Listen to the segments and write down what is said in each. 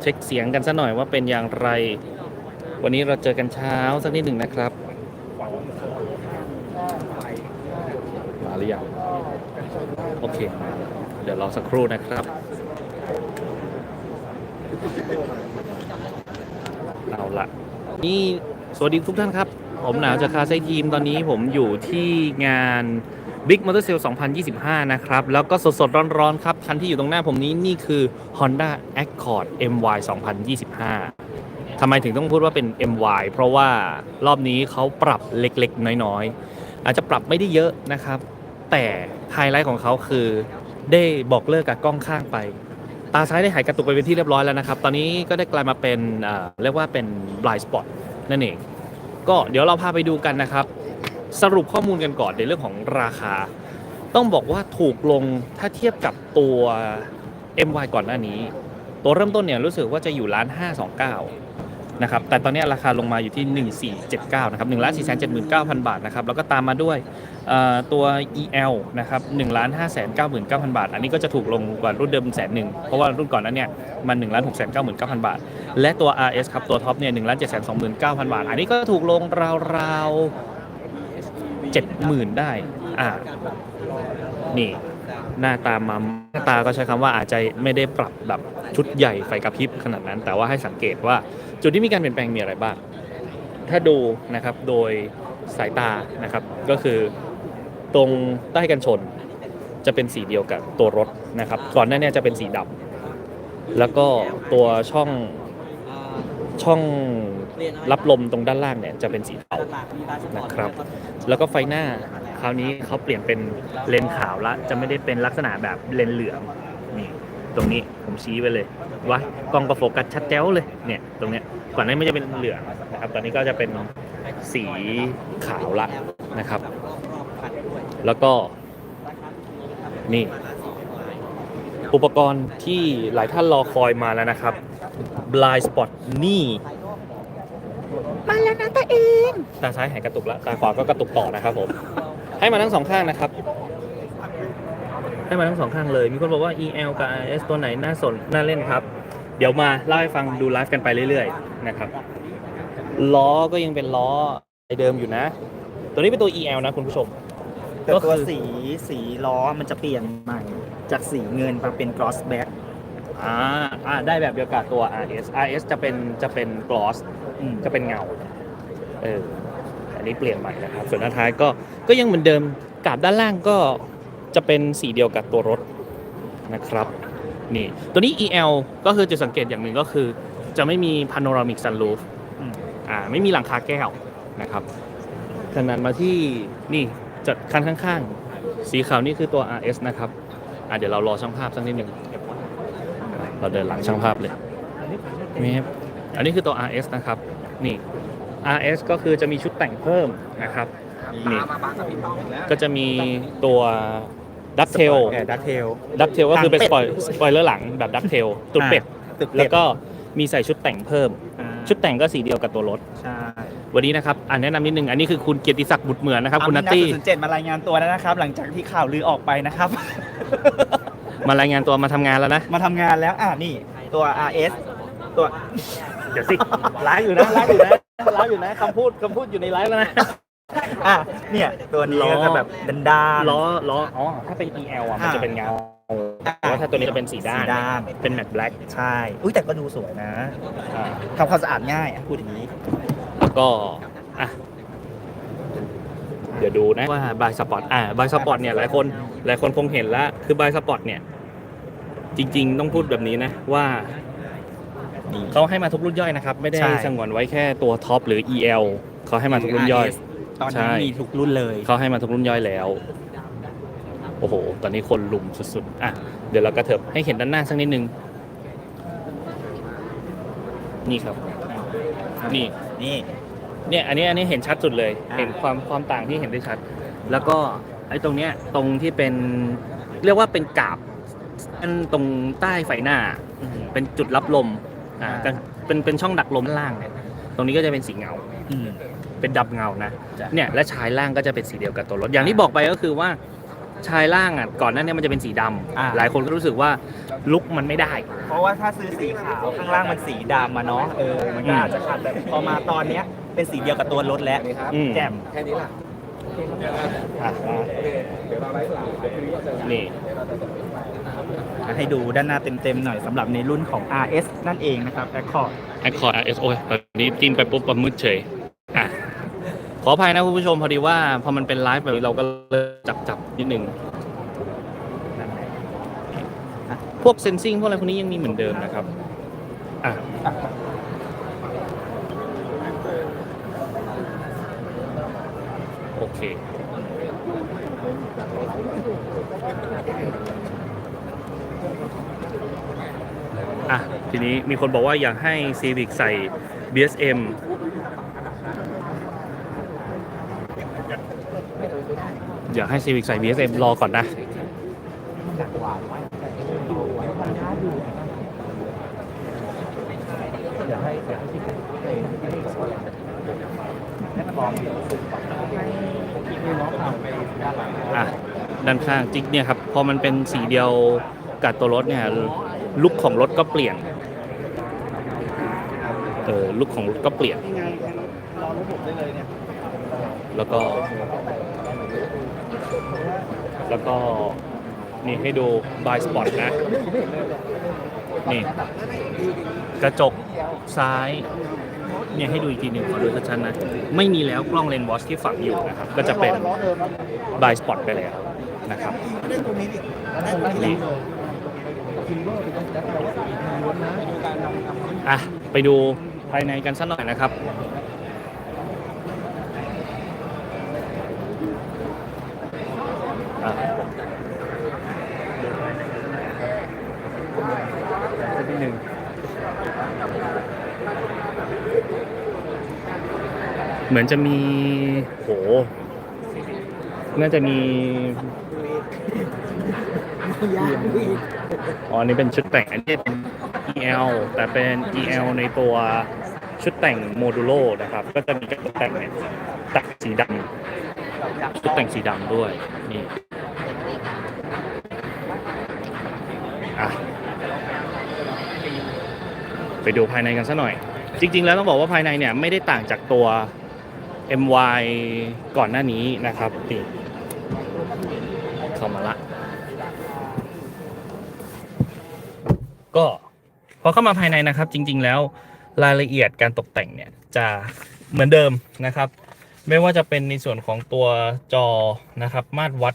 เช็คเสียงกันซะหน่อยว่าเป็นอย่างไร วันนี้เราเจอกันเช้าสักนิดหนึ่งนะครับ มาหรือยังโอเค เดี๋ยวรอสักครู่นะครับ เอาละนี่สวัสดีทุกท่านครับ ผมหนาวจากคาไซทีมตอนนี้ผมอยู่ที่งาน Big Motor Sale 2025 นะครับ แล้วก็สดๆ ร้อนๆ ครับ คันที่อยู่ตรงหน้าผมนี้นี่คือ Honda Accord MY 2025 ทำไมถึงต้องพูดว่าเป็น MY เพราะว่ารอบนี้เขาปรับเล็กๆ น้อยๆ อาจจะปรับไม่ได้เยอะนะครับ แต่ไฮไลท์ของเขาคือได้บอกเลิกกับกล้องข้างไป ตาซ้ายได้หายกระตุกไปเป็นที่เรียบร้อยแล้วนะครับ ตอนนี้ก็ได้กลายมาเป็นเอ่อเรียกว่าเป็น blind spot นั่นเอง ก็เดี๋ยวเราพาไปดูกันนะครับ สรุปข้อมูลกันก่อนในเรื่องของราคา ต้องบอกว่าถูกลงถ้าเทียบกับตัว MY ก่อนหน้านี้ ตัวเริ่มต้นเนี่ยรู้สึกว่าจะอยู่ร้าน529นะครับแต่ตอนนี้ราคาลงมาอยู่ที่ 1479นะครับ1 4 7 9 0 0 0 บาทนะครับแล้วก็ตามมาด้วยตัว EL นะครับ1 5 9 9 9 0 0 บาท อันนี้ก็จะถูกลงกว่ารุ่นเดิมแสนหนึ่งเพราะว่ารุ่นก่อนนั้นเนี่ยมัน1 6 9 9 9 0 0 บาท และตัว RS ครับตัวท็อปเนี่ย1 7 2 9 0 0 0 บาท อันนี้ก็ถูกลงราวๆ 70,000 ได้ อ่า นี่ หน้าตามาหน้าตาก็ใช้คำว่าอาจจะไม่ได้ปรับแบบชุดใหญ่ไฟกระพริบขนาดนั้น แต่ว่าให้สังเกตว่าจุดที่มีการเปลี่ยนแปลงมีอะไรบ้าง ถ้าดูนะครับโดยสายตานะครับ ก็คือตรงใต้กันชนจะเป็นสีเดียวกับตัวรถนะครับ ก่อนหน้านี้จะเป็นสีดำแล้วก็ตัวช่องช่อง รับลมตรงด้านล่างเนี่ยจะเป็นสีเทานะครับแล้วก็ไฟหน้าคราวนี้เขาเปลี่ยนเป็นเลนส์ขาวละจะไม่ได้เป็นลักษณะแบบเลนส์เหลืองนี่ตรงนี้ผมชี้ไว้เลยว่ากล้องก็โฟกัสชัดแจ๋วเลยเนี่ยตรงเนี้ยก่อนหน้านี้ไม่จะเป็นเหลืองนะครับตอนนี้ก็จะเป็นสีขาวละนะครับ แล้วก็นี่อุปกรณ์ที่หลายท่านรอคอยมาแล้วนะครับ Blind Spot นี่มาแล้วนะ ตัวเอง ตาซ้ายหายกระตุกแล้วตาขวาก็กระตุกต่อนะครับผม ให้มาทั้งสองข้างนะครับ ให้มาทั้งสองข้างเลย มีคนบอกว่า EL กับ RS ตัวไหนน่าสนน่าเล่นครับ เดี๋ยวมาเล่าให้ฟังดูไลฟ์กันไปเรื่อยๆนะครับ ล้อก็ยังเป็นล้อไอเดิมอยู่นะ ตัวนี้เป็นตัว EL นะคุณผู้ชม แต่ก็คือตัวสีสีล้อมันจะเปลี่ยนใหม่ จากสีเงินมาเป็น cross back อ่าอ่าได้แบบเดียวกับตัว RS RS จะเป็นจะเป็น gloss อืมจะเป็นเงา เอออันนี้เปลี่ยนใหม่นะครับ ส่วนด้านท้ายก็ก็ยังเหมือนเดิมกาบด้านล่างก็จะเป็นสีเดียวกับตัวรถนะครับนี่ตัวนี้ EL ก็คือจุดสังเกตอย่างหนึ่งก็คือ จะไม่มี panoramic sunroof อืมอ่าไม่มีหลังคาแก้วนะครับขนาดมาที่นี่จัดคันข้างๆ สีขาวนี่คือตัว RS นะครับอ่าเดี๋ยวเรารอช่างภาพสักนิดหนึ่งเราเดินหลังช่างภาพเลยนี่ครับอันนี้คือตัว RS นะครับ นี่ RS ก็คือจะมีชุดแต่งเพิ่มนะครับนี่ก็จะมีตัวดักเทลดักเทลดักเทลก็คือเป็นหสางปเป็อยดสปอยเลอร์หลังแบบดักเทลตุดเป็ดตึกเป็ดแล้วก็มีใส่ชุดแต่งเพิ่มอ่าชุดแต่งก็สีเดียวกับตัวรถใช่วันนี้นะครับอ่านแนะนำนิดนึง อันนี้คือคุณเกียรติศักดิ์บุตรเหมือนนะครับ คุณนัตตี้ศูนย์เจ็ดมารายงานตัวแล้วนะครับ หลังจากที่ข่าวลือออกไปนะครับ มารายงานตัวมาทำงานแล้วนะ มาทำงานแล้วอ่านี่ตัว RS ตัว เดี๋ยวสิไลฟ์อยู่นะไลฟ์อยู่นะ ไลฟ์อยู่นะคำพูดคำพูดอยู่ในไลฟ์แล้วนะ อะเนี่ยตัวนี้ล้อก็จะแบบดันดานล้อล้ออ๋อถ้าเป็น EL อะมันจะเป็นเงาแต่ว่าถ้าตัวนี้จะเป็นสีด้าน สีด้าน เป็นแมตต์แบล็กใช่ อุ้ยแต่ก็ดูสวยนะอ่าทำความสะอาดง่ายอะพูดอย่างนี้ แล้วก็อะเดี๋ยวดูนะว่าบายสปอร์ตอ่าบายสปอร์ตเนี่ยหลายคนหลายคนคงเห็นแล้วคือบายสปอร์ตเนี่ย จริง ๆ ต้องพูดแบบนี้นะว่า เขาให้มาทุกรุ่นย่อยนะครับ ไม่ได้ใช่ สงวนไว้แค่ตัวท็อปหรือ EL เขาให้มาทุกรุ่นย่อย ตอนใช่นี้มีทุกรุ่นเลย เขาให้มาทุกรุ่นย่อยแล้ว โอ้โห ตอนนี้คนลุมสุดๆ อะ เดี๋ยวเรากระเถิบให้เห็นด้านหน้าสักนิดนึง นี่ครับ นี่ นี่ เนี่ย อันนี้ อันนี้เห็นชัดสุดเลย อ่า เห็นความความต่างที่เห็นได้ชัด แล้วก็ไอ้ตรงเนี้ย ตรงที่เป็น เรียกว่าเป็นกาบอันตรงใต้ไฟหน้าอืมเป็นจุดรับลม อ่าอ่าก็เป็นเป็นช่องดักลมด้านล่างเนี่ยตรงนี้ก็จะเป็นสีเงา อืม เป็นดับเงานะจ้ะ เนี่ยและชายล่างก็จะเป็นสีเดียวกับตัวรถอย่างที่บอกไปก็คือว่าชายล่างอะก่อนหน้านี้มันจะเป็นสีดำอ่า หลายคนก็รู้สึกว่าลุกมันไม่ได้ เพราะว่าถ้าซื้อสีขาวข้างล่างมันสีดำมาเนาะเออมันก็อาจจะขาดแต่พอมาตอนเนี้ยเป็นสีเดียวกับตัวรถแล้วอืม แจ่มแค่นี้ล่ะอะเดี๋ยวเราไลฟ์สดเดี๋ยวคืนาให้ดูด้านหน้าเต็มๆหน่อยสำหรับในรุ่นของ RS นั่นเองนะครับ Accord Accord RS โอ้ยตอนนี้จิ้มไปปุ๊บมันมืดเฉยอะขออภัยนะคุณผู้ชมพอดีว่าพอมันเป็นไลฟ์แบบนี้เราก็เลยจับจับนิดนึงอะพวกเซนซิงพวกอะไรพวกนี้ยังมีเหมือนเดิมนะครับอะโอเค อะทีนี้มีคนบอกว่าอยากให้ Civic ใส่ BSM อยากให้ Civic ใส่ BSM รอก่อนนะ อะ ด้านข้างจิ๊กเนี่ยครับ พอมันเป็นสีเดียวกับตัวรถเนี่ย ลุคของรถก็เปลี่ยน เออลุคของรถก็เปลี่ยน แล้วก็ แล้วก็นี่ให้ดูบายสปอตนะ นี่ กระจกซ้ายเนี่ยให้ดูอีกทีหนึ่งขอดูชัดๆนะ ไม่มีแล้วกล้องเลนส์วอชที่ฝังอยู่นะครับ ก็จะเป็นบายสปอตไปแล้วนะครับนี่ อะไปดูภายในกันสักหน่อยนะครับสักนิดหนึ่งเหมือนจะมีโหน่าจะมี อ๋ออันนี่เป็นชุดแต่งอันนี้เป็น EL แต่เป็น EL ในตัวชุดแต่งโมดูโลนะครับ ก็จะมีกระจกแต่งเนี่ยตัดสีดำชุดแต่งสีดำด้วยนี่อะไปดูภายในกันซะหน่อย จริง ๆ แล้วต้องบอกว่าภายในเนี่ยไม่ได้ต่างจากตัว MY ก่อนหน้านี้นะครับนี่เข้ามาละ ก็พอเข้ามาภายในนะครับ จริง ๆ แล้วรายละเอียดการตกแต่งเนี่ยจะเหมือนเดิมนะครับ ไม่ว่าจะเป็นในส่วนของตัวจอนะครับ มาตรวัด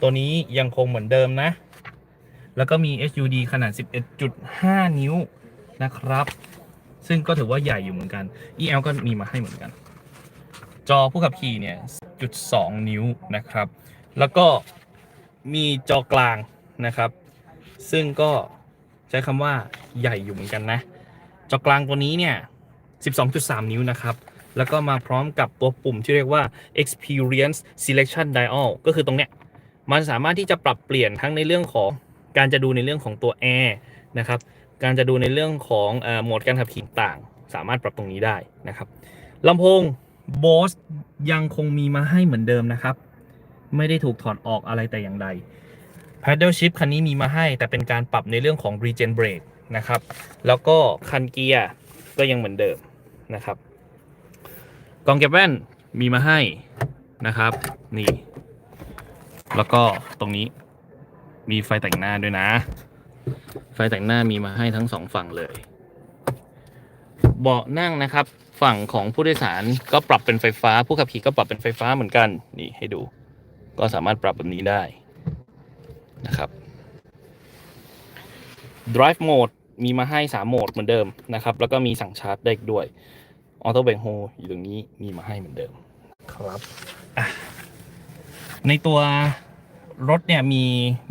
ตัวนี้ยังคงเหมือนเดิมนะ แล้วก็มี HUD ขนาด 11.5 นิ้วนะครับ ซึ่งก็ถือว่าใหญ่อยู่เหมือนกัน EL ก็มีมาให้เหมือนกัน จอผู้ขับขี่เนี่ยจุด2นิ้วนะครับ แล้วก็มีจอกลางนะครับ ซึ่งก็ ใช้คำว่าใหญ่อยู่เหมือนกันนะจอกลางตัวนี้เนี่ย 12.3 นิ้วนะครับ แล้วก็มาพร้อมกับตัวปุ่มที่เรียกว่า experience selection dial ก็คือตรงเนี้ย มันสามารถที่จะปรับเปลี่ยนทั้งในเรื่องของการจะดูในเรื่องของตัวแอร์นะครับ การจะดูในเรื่องของโหมดการขับขี่ต่าง สามารถปรับตรงนี้ได้นะครับลำโพง Bose ยังคงมีมาให้เหมือนเดิมนะครับ ไม่ได้ถูกถอดออกอะไรแต่อย่างใด Paddle Shift คันนี้มีมาให้ แต่เป็นการปรับในเรื่องของ Regen Brake นะครับ แล้วก็คันเกียร์ก็ยังเหมือนเดิมนะครับกล่องเก็บแว่นมีมาให้นะครับ นี่ แล้วก็ตรงนี้มีไฟแต่งหน้าด้วยนะ ไฟแต่งหน้ามีมาให้ทั้งสองฝั่งเลย เบาะนั่งนะครับ ฝั่งของผู้โดยสารก็ปรับเป็นไฟฟ้า ผู้ขับขี่ก็ปรับเป็นไฟฟ้าเหมือนกัน นี่ให้ดู ก็สามารถปรับแบบนี้ได้ นะครับ drive mode มีมาให้ 3 โหมดเหมือนเดิมนะครับ แล้วก็มีสั่งชาร์จได้อีกด้วย auto b a n k h o อยู่ตรงนี้มีมาให้เหมือนเดิมครับอะในตัวรถเนี่ยมี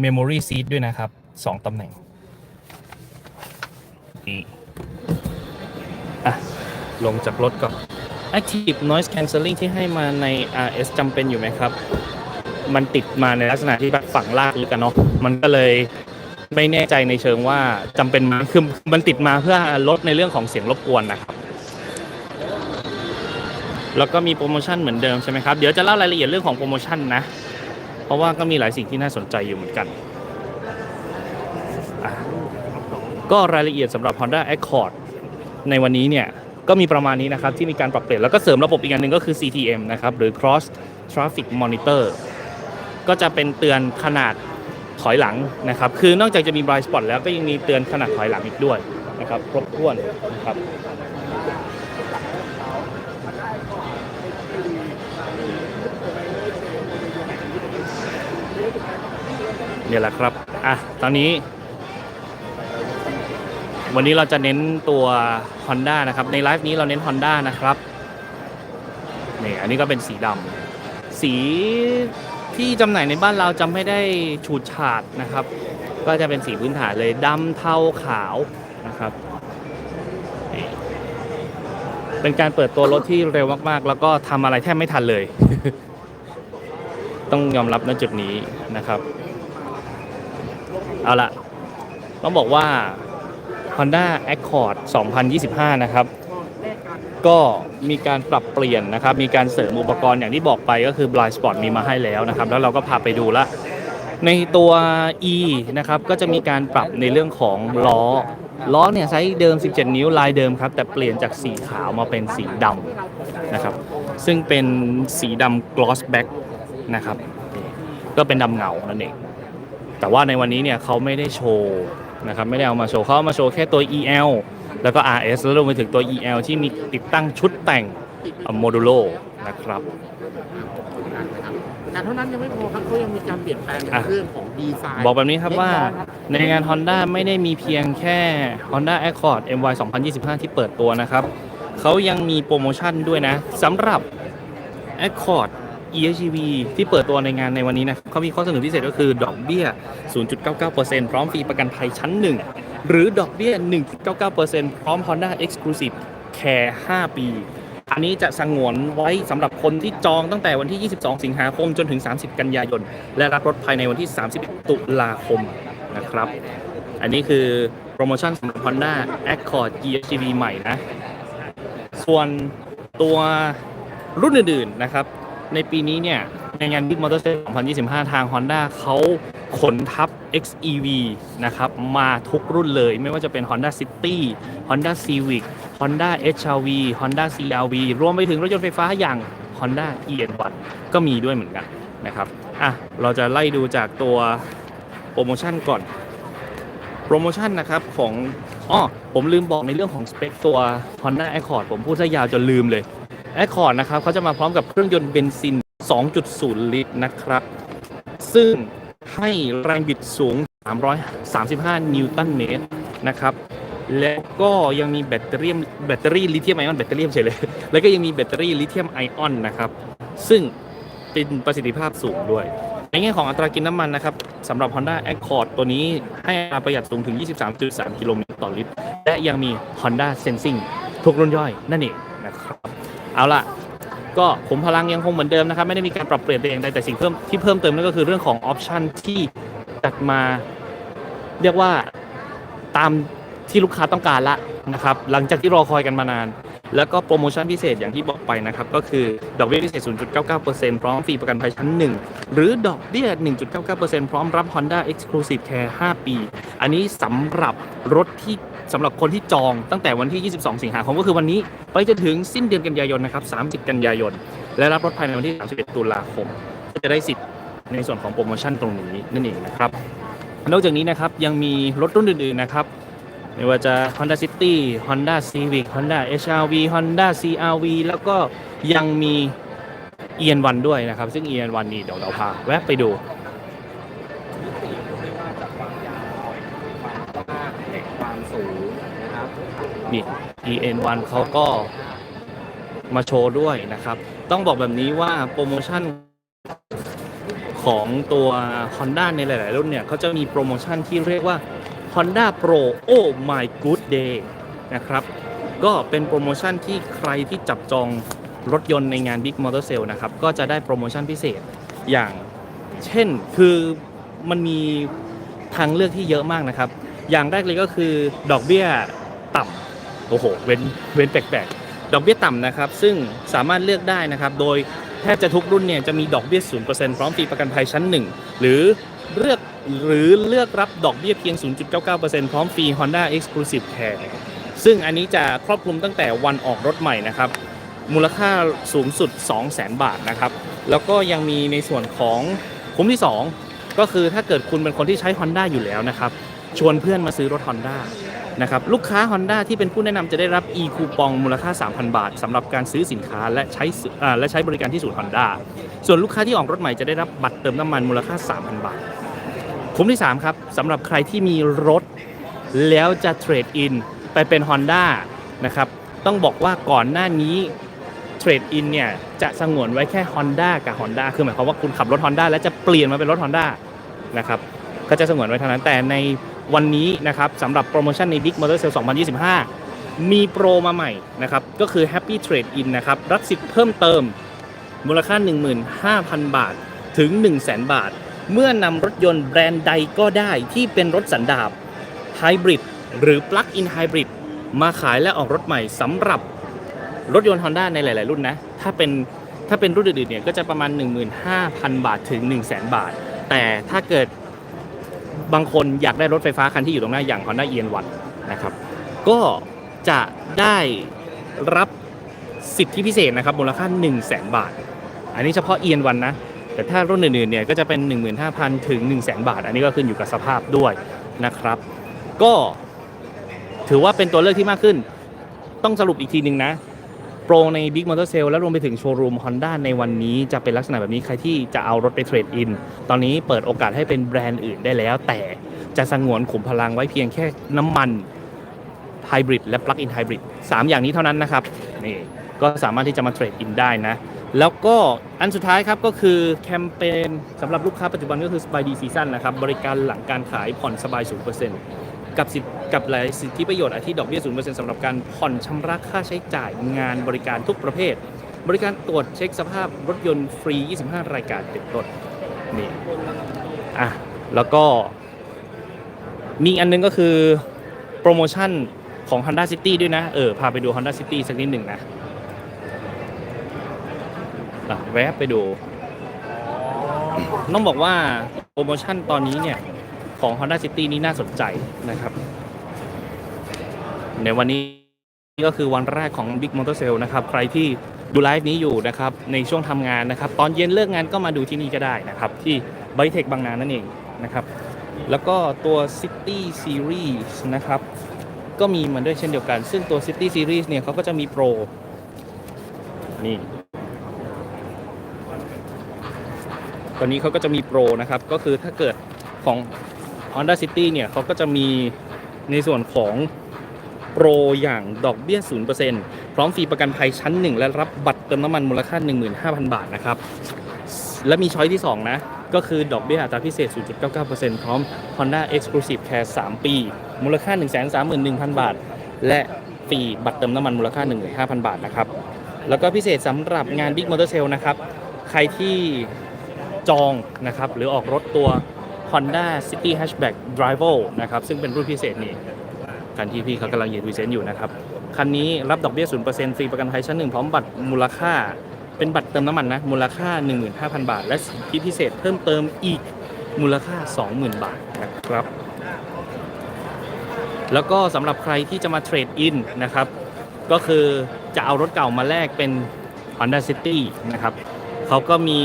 memory seat ด้วยนะครับ 2ตำแหน่งนี่อะ ลงจากรถก่อน Active Noise Cancelling ที่ให้มาใน RS จำเป็นอยู่ไหมครับ มันติดมาในลักษณะที่แบบฝังลากลึกกันเนาะมันก็เลยไม่แน่ใจในเชิงว่าจำเป็นไหมคือมันติดมาเพื่อลดในเรื่องของเสียงรบกวนนะครับ แล้วก็มีโปรโมชั่นเหมือนเดิมใช่ไหมครับเดี๋ยวจะเล่ารายละเอียดเรื่องของโปรโมชั่นนะ เพราะว่าก็มีหลายสิ่งที่น่าสนใจอยู่เหมือนกัน ก็รายละเอียดสำหรับ Honda Accord ในวันนี้เนี่ยก็มีประมาณนี้นะครับ ที่มีการปรับเปลี่ยนแล้วก็เสริมระบบอีกอันหนึ่งก็คือ CTM นะครับ หรือ Cross Traffic Monitor ก็จะเป็นเตือนขนาดถอยหลังนะครับ คือนอกจากจะมี blind spot แล้วก็ยังมีเตือนขนาดถอยหลังอีกด้วยนะครับ ครบถ้วนนะครับเนี่ยแหละครับ อะ ตอนนี้ วันนี้เราจะเน้นตัว Honda นะครับ ในไลฟ์นี้เราเน้น Honda นะครับนี่อันนี้ก็เป็นสีดำสี ที่จำหน่ายในบ้านเราจะไม่ได้ฉูดฉาดนะครับ ก็จะเป็นสีพื้นฐานเลยดำเทาขาวนะครับ เป็นการเปิดตัวรถที่เร็วมากๆ แล้วก็ทำอะไรแทบไม่ทันเลย ต้องยอมรับณจุดนี้นะครับ เอาละต้องบอกว่า Honda Accord 2025 นะครับ ก็มีการปรับเปลี่ยนนะครับ มีการเสริมอุปกรณ์อย่างที่บอกไปก็คือ blind spot มีมาให้แล้วนะครับ แล้วเราก็พาไปดูละ ในตัว E นะครับ ก็จะมีการปรับในเรื่องของล้อ ล้อเนี่ยไซส์เดิม 17 นิ้วลายเดิมครับ แต่เปลี่ยนจากสีขาวมาเป็นสีดำนะครับ ซึ่งเป็นสีดำ gloss back นะครับ ก็เป็นดำเงานั่นเอง แต่ว่าในวันนี้เนี่ยเขาไม่ได้โชว์นะครับ ไม่ได้เอามาโชว์เขาเอามาโชว์แค่ตัว EL แล้วก็ RS แล้วรวมไปถึงตัว EL ที่มีติดตั้งชุดแต่งโมดูโลนะครับแต่เท่านั้นยังไม่พอครับเขายังมีการเปลี่ยนแปลงในอะเรื่องของดีไซน์บอกแบบนี้ครับว่าในงาน Honda ไม่ได้มีเพียงแค่ Honda Accord MY 2025 ที่เปิดตัวนะครับ เขายังมีโปรโมชั่นด้วยนะสำหรับ Accord EHEV ที่เปิดตัวในงานในวันนี้นะเขามีข้อเสนอพิเศษก็คือ ดอกเบี้ย 0.99%พร้อมฟรีประกันภัยชั้น1 หรือดอกเบี้ย 1.99%พร้อม Honda Exclusive Care 5 ปี อันนี้จะสงวนไว้สำหรับคนที่จองตั้งแต่วันที่ 22 สิงหาคมจนถึง 30 กันยายน และรับรถภายในวันที่ 31 ตุลาคมนะครับ อันนี้คือโปรโมชั่นสำหรับ Honda Accord EHEV ใหม่นะ ส่วนตัวรุ่นอื่นๆนะครับ ในปีนี้เนี่ยในงาน Big Motor Show 2025 ทาง Honda เขา ขนทับ XEV นะครับมาทุกรุ่นเลยไม่ว่าจะเป็น Honda City Honda Civic Honda HRV Honda CRV รวมไปถึงรถยนต์ไฟฟ้าอย่าง Honda EN1 ก็มีด้วยเหมือนกันนะครับอะเราจะไล่ดูจากตัวโปรโมชั่นก่อน โปรโมชั่นนะครับของอ๋อผมลืมบอกในเรื่องของสเปคตัว Honda Accord ผมพูดซะยาวจนลืมเลย Accord นะครับเขาจะมาพร้อมกับเครื่องยนต์เบนซิน 2.0 ลิตรนะครับ ซึ่ง ให้แรงบิดสูง 335 นิวตันเมตรนะครับ แล้วก็ยังมีแบตเตอรี่แบตเตอรี่ลิเธียมไอออนแบตเตอรี่เฉยเลย แล้วก็ยังมีแบตเตอรี่ลิเธียมไอออนนะครับ ซึ่งเป็นประสิทธิภาพสูงด้วย ในแง่ของอัตรากินน้ำมันนะครับสำหรับ Honda Accord ตัวนี้ให้อัตราประหยัดสูงถึง 23.3 กิโลเมตรต่อลิตร และยังมี Honda Sensing ทุกรุ่นย่อยนั่นเองนะครับ เอาล่ะ ก็ขุมพลังยังคงเหมือนเดิมนะครับไม่ได้มีการปรับเปลี่ยนแต่อย่างใดแต่สิ่งเพิ่มที่เพิ่มเติมนั่นก็คือเรื่องของออปชันที่จัดมาเรียกว่าตามที่ลูกค้าต้องการละนะครับหลังจากที่รอคอยกันมานาน แล้วก็โปรโมชั่นพิเศษอย่างที่บอกไปนะครับก็คือดอกเบี้ยพิเศษ 0.99%พร้อมฟรีประกันภัยชั้น 1 หรือดอกเบี้ย 1.99%พร้อมรับ Honda Exclusive Care 5 ปี อันนี้สำหรับรถที่ สำหรับคนที่จองตั้งแต่วันที่ 22 สิงหาคมก็คือวันนี้ ไปจนถึงสิ้นเดือนกันยายนนะครับ 30 กันยายน และรับรถภายในวันที่ 31 ตุลาคม จะได้สิทธิ์ในส่วนของโปรโมชั่นตรงนี้นั่นเองนะครับ นอกจากนี้นะครับยังมีรถรุ่นอื่นๆนะครับไม่ว่าจะ Honda City Honda Civic Honda HRV Honda CRV แล้วก็ยังมี EN1 ด้วยนะครับ ซึ่ง EN1 นี่เดี๋ยวเราพาแวะไปดู ความสูงนะครับ นี่ EN1 เขาก็มาโชว์ด้วยนะครับ ต้องบอกแบบนี้ว่าโปรโมชั่นของตัว Honda ในหลาย ๆ รุ่นเนี่ยเขาจะมีโปรโมชั่นที่เรียกว่า Honda Pro Oh My Good Day นะครับ ก็เป็นโปรโมชั่นที่ใครที่จับจองรถยนต์ในงาน Big Motor Sale นะครับ ก็จะได้โปรโมชั่นพิเศษอย่างเช่นคือมันมีทางเลือกที่เยอะมากนะครับ อย่างแรกเลยก็คือดอกเบี้ย โอ้โหเว้นเว้นแปลกๆดอกเบี้ยต่ำนะครับ ซึ่งสามารถเลือกได้นะครับ โดยแทบจะทุกรุ่นเนี่ยจะมีดอกเบี้ย0%พร้อมฟรีประกันภัยชั้น 1 หรือเลือกหรือเลือกรับดอกเบี้ยเพียง 0.99%พร้อมฟรี Honda Exclusive Care ซึ่งอันนี้จะครอบคลุมตั้งแต่วันออกรถใหม่นะครับ มูลค่าสูงสุด 200,000 บาทนะครับ แล้วก็ยังมีในส่วนของคุ้มที่ 2 ก็คือถ้าเกิดคุณเป็นคนที่ใช้ Honda อยู่แล้วนะครับ ชวนเพื่อนมาซื้อรถ Honda นะครับลูกค้า Honda ที่เป็นผู้แนะนำจะได้รับ e คูปองมูลค่า 3,000 บาทสำหรับการซื้อสินค้าและใช้และใช้บริการที่ศูนย์ Honda ส่วนลูกค้าที่ออกรถใหม่จะได้รับบัตรเติมน้ำมันมูลค่า 3,000 บาท คุ้มที่ 3 ครับสำหรับใครที่มีรถแล้วจะเทรดอินไปเป็น Honda นะครับต้องบอกว่าก่อนหน้านี้เทรดอินเนี่ยจะสงวนไว้แค่ Honda กับ Honda คือหมายความว่าคุณขับรถ Honda แล้วจะเปลี่ยนมาเป็นรถ Honda นะครับก็จะสงวนไว้เท่านั้นแต่ใน วันนี้นะครับสำหรับโปรโมชั่นใน Big Motor Sale 2025 มีโปรมาใหม่นะครับ ก็คือ Happy Trade In นะครับ รับสิทธิ์เพิ่มเติม มูลค่า 15,000 บาทถึง 100,000 บาท เมื่อนำรถยนต์แบรนด์ใดก็ได้ที่เป็นรถสันดาปไฮบริดหรือ Plug-in Hybrid มาขายและออกรถใหม่สำหรับรถยนต์ Honda ในหลาย ๆ รุ่นนะ ถ้าเป็นถ้าเป็นรุ่นอื่นๆเนี่ยก็จะประมาณ 15,000 บาทถึง 100,000 บาท แต่ถ้าเกิด บางคนอยากได้รถไฟฟ้าคันที่อยู่ตรงหน้าอย่าง Honda e n 1นะครับ ก็จะได้รับสิทธิพิเศษนะครับมูลค่า 1 0 0 0 0แบาท อันนี้เฉพาะ e n 1นะ แต่ถ้ารุ่นอื่นๆเนี่ยก็จะเป็น 15,000 ถึง 1 0 0 0 0แบาท อันนี้ก็ขึ้นอยู่กับสภาพด้วยนะครับ ก็ถือว่าเป็นตัวเลือกที่มากขึ้น ต้องสรุปอีกทีหนึ่งนะ โปรใน Big Motor Sale และรวมไปถึงโชว์รูม Honda ในวันนี้จะเป็นลักษณะแบบนี้ใครที่จะเอารถไปเทรดอิน ตอนนี้เปิดโอกาสให้เป็นแบรนด์อื่นได้แล้ว แต่จะสงวนขุมพลังไว้เพียงแค่น้ำมันไฮบริดและปลั๊กอินไฮบริดสามอย่างนี้เท่านั้นนะครับนี่ก็สามารถที่จะมาเทรดอินได้นะ แล้วก็อันสุดท้ายครับก็คือแคมเปญสำหรับลูกค้าปัจจุบันก็คือ Spy D Season นะครับบริการหลังการขายผ่อนสบาย 0% กับสิทธิ์กับหลายสิทธิประโยชน์อาทิดอกเบี้ย0%สำหรับการผ่อนชำระค่าใช้จ่ายงานบริการทุกประเภท บริการตรวจเช็คสภาพรถยนต์ฟรี 25 รายการเป็นต้นนี่อะแล้วก็มีอันนึงก็คือโปรโมชั่นของ Honda City ด้วยนะ เออ พาไปดู Honda City สักนิดหนึ่งนะแวะไปดู ต้องบอกว่าโปรโมชั่นตอนนี้เนี่ย ของ Honda City นี่น่าสนใจนะครับ ในวันนี้ก็คือวันแรกของ Big Motor Sale นะครับ ใครที่ดูไลฟ์นี้อยู่นะครับ ในช่วงทำงานนะครับ ตอนเย็นเลิกงานก็มาดูที่นี่ก็ได้นะครับ ที่ไบเทคบางนานั่นเองนะครับ แล้วก็ตัว City Series นะครับ ก็มีมันด้วยเช่นเดียวกัน ซึ่งตัว City Series เนี่ยเขาก็จะมีโปรนี่ตอนนี้เขาก็จะมีโปรนะครับ ก็คือถ้าเกิดของ Honda City เนี่ยเขาก็จะมีในส่วนของโปรอย่างดอกเบี้ย 0%พร้อมฟรีประกันภัยชั้น 1 และรับบัตรเติมน้ำมันมูลค่า 15,000 บาทนะครับ และมีช้อยที่ 2 นะ ก็คือดอกเบี้ยอัตราพิเศษ 0.99%พร้อม Honda Exclusive Care 3 ปี มูลค่า 131,000 บาท และฟรีบัตรเติมน้ำมันมูลค่า 15,000 บาทนะครับ แล้วก็พิเศษสำหรับงาน Big Motor Sale นะครับ ใครที่จองนะครับหรือออกรถตัว Honda City Hatchback Driver นะครับซึ่งเป็นรุ่นพิเศษนี่คันที่พี่เขากำลังยืนพรีเซนต์อยู่นะครับ คันนี้รับดอกเบี้ย 0%ฟรีประกันภัยชั้นหนึ่งพร้อมบัตรมูลค่า เป็นบัตรเติมน้ำมันนะ มูลค่า 15,000 บาท และสิทธิพิเศษเพิ่มเติมอีกมูลค่า 20,000 บาทนะครับ แล้วก็สำหรับใครที่จะมาเทรดอินนะครับ ก็คือจะเอารถเก่ามาแลกเป็น Honda City นะครับเขาก็มี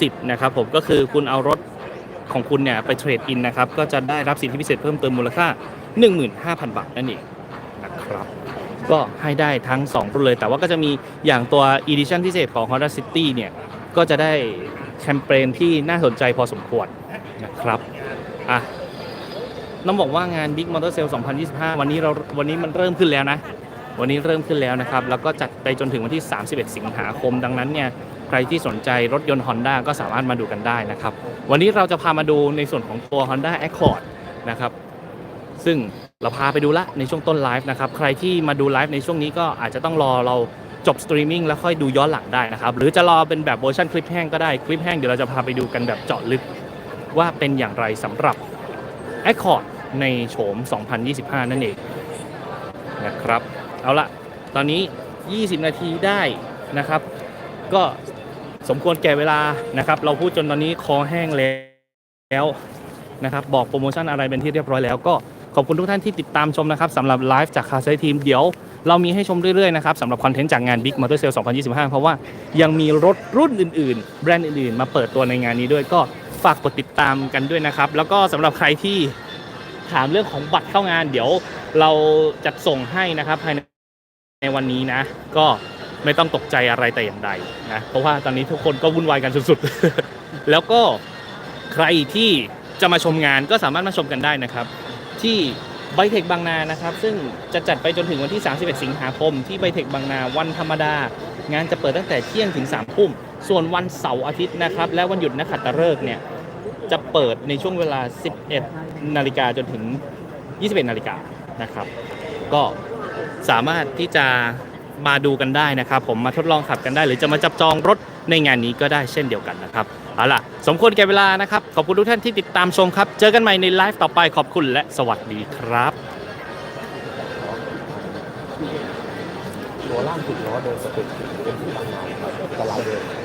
สิทธิ์นะครับผมก็คือคุณเอารถ ของคุณเนี่ยไปเทรดอินนะครับก็จะได้รับสิทธิพิเศษเพิ่มเติมมูลค่า 15,000 บาทนั่นเองนะครับก็ให้ได้ทั้ง2รุ่นเลย แต่ว่าก็จะมีอย่างตัว Edition พิเศษของ Honda City เนี่ยก็จะได้แคมเปญที่น่าสนใจพอสมควรนะครับอะต้องบอกว่างาน Big Motor Sale 2025 วันนี้เราวันนี้มันเริ่มขึ้นแล้วนะ วันนี้เริ่มขึ้นแล้วนะครับ แล้วก็จัดไปจนถึงวันที่ 31 สิงหาคม ดังนั้นเนี่ย ใครที่สนใจรถยนต์ Honda ก็สามารถมาดูกันได้นะครับ วันนี้เราจะพามาดูในส่วนของตัว Honda Accord นะครับ ซึ่งเราพาไปดูละในช่วงต้นไลฟ์นะครับ ใครที่มาดูไลฟ์ในช่วงนี้ก็อาจจะต้องรอเราจบสตรีมมิ่งแล้วค่อยดูย้อนหลังได้นะครับ หรือจะรอเป็นแบบเวอร์ชันคลิปแห้งก็ได้ คลิปแห้งเดี๋ยวเราจะพาไปดูกันแบบเจาะลึกว่าเป็นอย่างไรสำหรับ Accord ในโฉม 2025 นั่นเองนะครับ เอาละตอนนี้ 20 นาทีได้นะครับ ก็ สมควรแก่เวลานะครับ เราพูดจนตอนนี้คอแห้งแล้วนะครับบอกโปรโมชั่นอะไรเป็นที่เรียบร้อยแล้วก็ขอบคุณทุกท่านที่ติดตามชมนะครับสำหรับไลฟ์จากคาเซทีมเดี๋ยวเรามีให้ชมเรื่อยๆนะครับสำหรับคอนเทนต์จากงาน Big Motor Sale 2025 เพราะว่ายังมีรถรุ่นอื่นๆ แบรนด์อื่นๆ มาเปิดตัวในงานนี้ด้วยก็ฝากกดติดตามกันด้วยนะครับ แล้วก็สำหรับใครที่ถามเรื่องของบัตรเข้างาน เดี๋ยวเราจัดส่งให้นะครับภายในในวันนี้นะ ก็ ไม่ต้องตกใจอะไรแต่อย่างใดนะเพราะว่าตอนนี้ทุกคนก็วุ่นวายกันสุดๆ แล้วก็ใครที่จะมาชมงานก็สามารถมาชมกันได้นะครับ ที่ไบเทคบางนานะครับ ซึ่งจะจัดไปจนถึงวันที่ 31 สิงหาคม ที่ไบเทคบางนาวันธรรมดา งานจะเปิดตั้งแต่เที่ยงถึง3ทุ่ม ส่วนวันเสาร์อาทิตย์นะครับ และวันหยุดนักขัตฤกษ์เนี่ยจะเปิดในช่วงเวลา 11 นาฬิกาจนถึง 21 นาฬิกานะครับ ก็สามารถที่จะ มาดูกันได้นะครับ ผมมาทดลองขับกันได้ หรือจะมาจับจองรถในงานนี้ก็ได้เช่นเดียวกันนะครับเอาล่ะ สมควรแก่เวลานะครับ ขอบคุณทุกท่านที่ติดตามชมครับ เจอกันใหม่ในไลฟ์ต่อไปขอบคุณและสวัสดีครับตัวล่างติดล้อเดินสเต็ปเป็นที่างนาครับตลาดเดิน